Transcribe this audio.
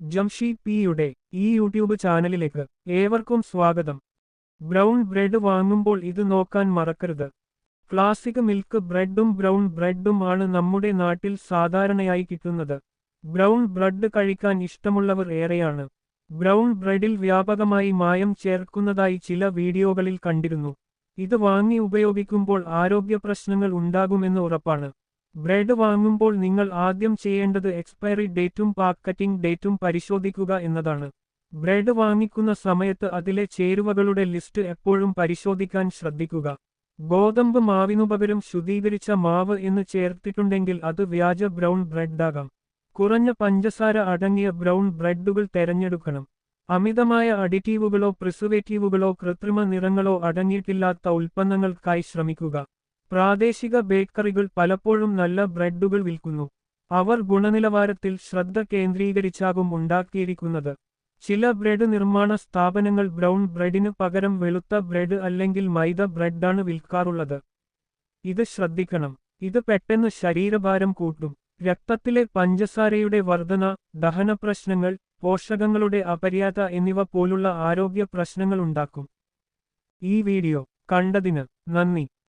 ജംഷി പിയുടെ ഈ യൂട്യൂബ് ചാനലിലേക്ക് ഏവർക്കും സ്വാഗതം. ബ്രൗൺ ബ്രെഡ് വാങ്ങുമ്പോൾ ഇത് നോക്കാൻ മറക്കരുത്. ക്ലാസിക് മിൽക്ക് ബ്രെഡും ബ്രൗൺ ബ്രെഡും ആണ് നമ്മുടെ നാട്ടിൽ സാധാരണയായി കിട്ടുന്നത്. ബ്രൗൺ ബ്രെഡ് കഴിക്കാൻ ഇഷ്ടമുള്ളവർ ഏറെയാണ്. ബ്രൗൺ ബ്രെഡിൽ വ്യാപകമായി മായം ചേർക്കുന്നതായി ചില വീഡിയോകളിൽ കണ്ടിരുന്നു. ഇത് വാങ്ങി ഉപയോഗിക്കുമ്പോൾ ആരോഗ്യ പ്രശ്നങ്ങൾ ഉണ്ടാകുമെന്ന് ഉറപ്പാണ്. ബ്രെഡ് വാങ്ങുമ്പോൾ നിങ്ങൾ ആദ്യം ചെയ്യേണ്ടത് എക്സ്പയറി ഡേറ്റും പാക്കറ്റിംഗ് ഡേറ്റും പരിശോധിക്കുക എന്നതാണ്. ബ്രെഡ് വാങ്ങിക്കുന്ന സമയത്ത് അതിലെ ചേരുവകളുടെ ലിസ്റ്റ് എപ്പോഴും പരിശോധിക്കാൻ ശ്രദ്ധിക്കുക. ഗോതമ്പ് മാവിനുപകരം ശുദ്ധീകരിച്ച മാവ് എന്ന് ചേർത്തിട്ടുണ്ടെങ്കിൽ അത് വ്യാജ ബ്രൗൺ ബ്രെഡാകാം. കുറഞ്ഞ പഞ്ചസാര അടങ്ങിയ ബ്രൗൺ ബ്രെഡുകൾ തെരഞ്ഞെടുക്കണം. അമിതമായ അഡിറ്റീവുകളോ പ്രിസർവേറ്റീവുകളോ കൃത്രിമ നിറങ്ങളോ അടങ്ങിയിട്ടില്ലാത്ത ഉൽപ്പന്നങ്ങൾക്കായി ശ്രമിക്കുക. പ്രാദേശിക ബേക്കറികൾ പലപ്പോഴും നല്ല ബ്രെഡുകൾ വിൽക്കുന്നു. അവർ ഗുണനിലവാരത്തിൽ ശ്രദ്ധ കേന്ദ്രീകരിച്ചാകും ഉണ്ടാക്കിയിരിക്കുന്നത്. ചില ബ്രെഡ് നിർമ്മാണ സ്ഥാപനങ്ങൾ ബ്രൗൺ ബ്രെഡിന് പകരം വെളുത്ത ബ്രെഡ് അല്ലെങ്കിൽ മൈദ ബ്രെഡാണ് വിൽക്കാറുള്ളത്. ഇത് ശ്രദ്ധിക്കണം. ഇത് പെട്ടെന്ന് ശരീരഭാരം കൂട്ടും. രക്തത്തിലെ പഞ്ചസാരയുടെ വർധന ദഹന പ്രശ്നങ്ങൾ പോഷകങ്ങളുടെ അപര്യാത എന്നിവ പോലുള്ള ആരോഗ്യ പ്രശ്നങ്ങൾ ഉണ്ടാക്കും. ഈ വീഡിയോ കണ്ടതിന് നന്ദി.